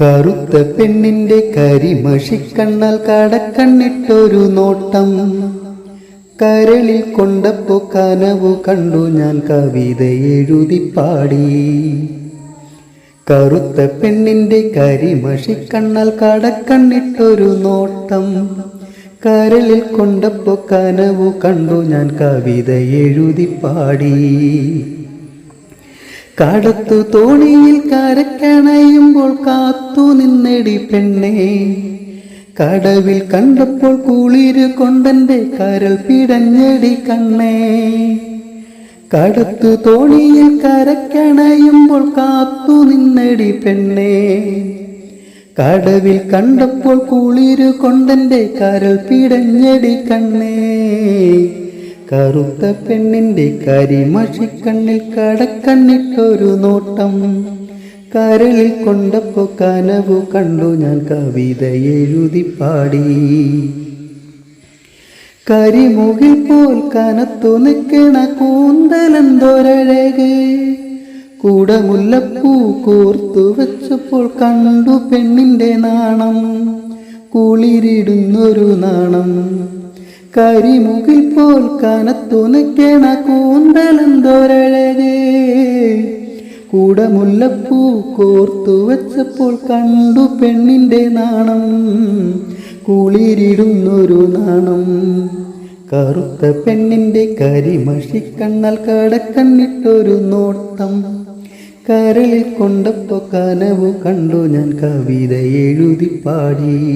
കറുത്ത പെണ്ണിന്റെ കരിമഷിക്കണ്ണാൽ കടക്കണ്ണിട്ടൊരു നോട്ടം. കരളിൽ കൊണ്ടപ്പോ കനവു കണ്ടു ഞാൻ കവിത എഴുതി പാടി. കറുത്ത പെണ്ണിന്റെ കരിമഷിക്കണ്ണാൽ കടക്കണ്ണിട്ടൊരു നോട്ടം. കരളിൽ കൊണ്ടപ്പോ കനവു കണ്ടു ഞാൻ കവിത എഴുതി പാടി. കടത്തു തോണിയിൽ കരക്കണയുമ്പോൾ കാത്തു നിന്നടി പെണ്ണേ. കടവിൽ കണ്ടപ്പോൾ കുളിര് കൊണ്ടെന്റെ കരൾ പിടഞ്ഞടി കണ്ണേ. കടത്തു തോണിയിൽ കരക്കണയുമ്പോൾ കാത്തു നിന്നടി പെണ്ണേ. കടവിൽ കണ്ടപ്പോൾ കുളിര് കൊണ്ടെന്റെ കരൾ പിടഞ്ഞടി കണ്ണേ. കറുത്ത പെണ്ണിന്റെ കരിമഷിക്കണ്ണിൽ കടക്കണ്ണിട്ടൊരു നോട്ടം. കരളിൽ കൊണ്ടപ്പോ കനവു കണ്ടു ഞാൻ കവിത എഴുതി പാടി. കരിമുകിൽ പോൽ കനത്തു നിൽക്കണ കൂന്തലന്തോരഴകേ. കൂടെ മുല്ലപ്പൂ കോർത്തു വെച്ചപ്പോൾ കണ്ടു പെണ്ണിന്റെ നാണം. കുളിരിടുന്നൊരു നാണം. കരിമുകിൽ പോൽ കനത്തു നിൽക്കണ കൂടെ കൂടമുല്ലപ്പൂ കോർത്തു വെച്ചപ്പോൾ കണ്ടു പെണ്ണിന്റെ നാണം. കുളിരിടുന്നൊരു നാണം. കറുത്ത പെണ്ണിന്റെ കരിമഷിക്കണ്ണാൽ കടക്കണ്ണിട്ടൊരു നോട്ടം. കരളിൽ കൊണ്ടപ്പോ കനവു കണ്ടു ഞാൻ കവിത എഴുതി പാടി.